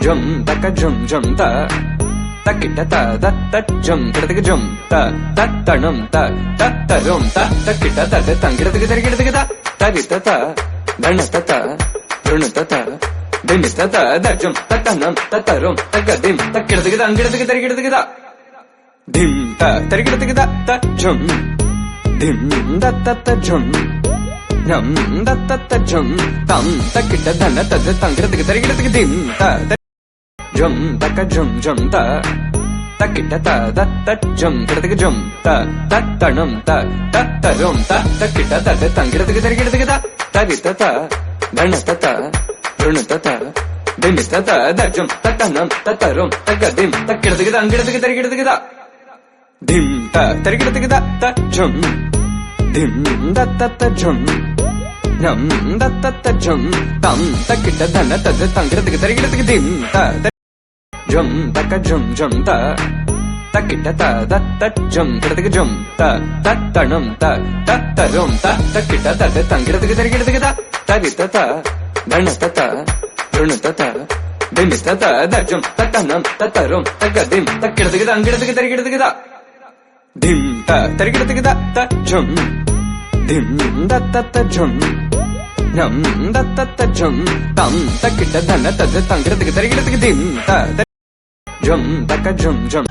ஜும் தக்க ஜும் ஜும் த தக்கிட்ட த தத்த ஜும் கிடத்துக்கு ஜும் த தத்தணும் த தத்தரும் த தக்கிட்ட தது தங்கிடத்துக்கு தரிக்கிடத்துக்கு த தரித்த த தணத்த த ருணுத்த த திமித்த த தஜும் தத்தனம் தத்தரும் தக்கதிம் தக்கிடத்துக்கு தங்கிடத்துக்கு தரிக்கிடத்துக்கு த திம் த தரிக்கிடத்துக்கு த த ஜும் திம் தத்த ஜும் நம் தத்த ஜும் தம் தக்கிட்ட தன தது தங்கிடத்துக்கு தரிக்கிடத்துக்கு திம் த த- ஜம் தக்க ஜம் ஜம் த. தக்கிட்ட த தத்த ஜும் கிடத்துக்கு ஜும் த. தத்தணும் த. தத்தரும் த. தக்கிட்ட தது தங்கிடத்துக்கு தரிக்கிடத்துக்கு த. தரித்த த தணத்த த ருணுத்த த திமித்த த தஜும் தத்தனம் தத்தரும் தக்கதிம் தக்கிடத்துக்கு தங்கிடத்துக்கு தரிக்கிடத்துக்கு த. திம் த தரிக்கிடத்துக்கு த த ஜும். திம் தத்த ஜும். நம் தத்த ஜும். தம் தக்கிட்ட தன தத்து தங்கிறதுக்கு தரிக்கிடத்துக்கு திம் த த- ஜும் தக்க ஜும் ஜும் த. தக்கிட்ட த தத்த கிடத்துக்கு ஜும் த. தத்தணும் த தத்தரும் த தக்கிட்ட தது தங்கிடத்துக்கு தரிக்கிடத்துக்கு த தரித்த த. தணத்த த ருணுத்த த. திமித்த த தத்தனம் தத்தரும் தக்கதிம் தக்கிடத்துக்கு தங்கிடத்துக்கு த திம் த த திம் நம் தம் தக்கிட்ட தன தங்கிடத்துக்கு திம் த த- ஜும் தக்க ஜும்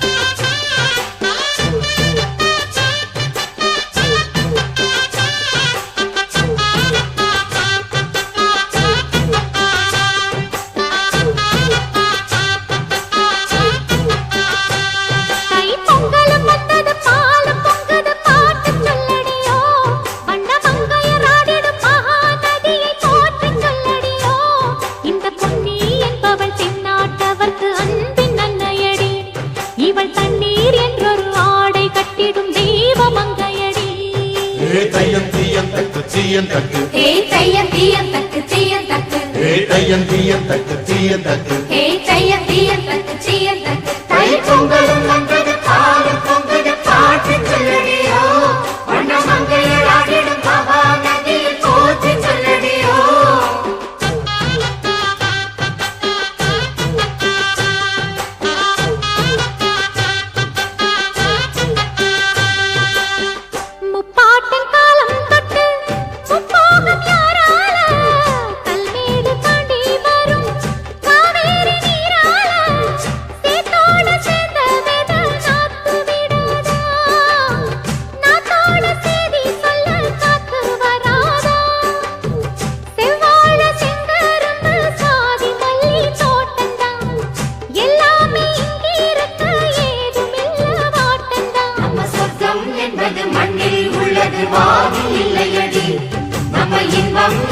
ஏ தையம் தீயம் தக்கு தீயம் தக்கு. ஏ தையம் தீயம் தக்கு தீயம் தக்கு. ஏ தையம் தீயம் தக்கு தீயம் தக்கு.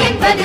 என்பது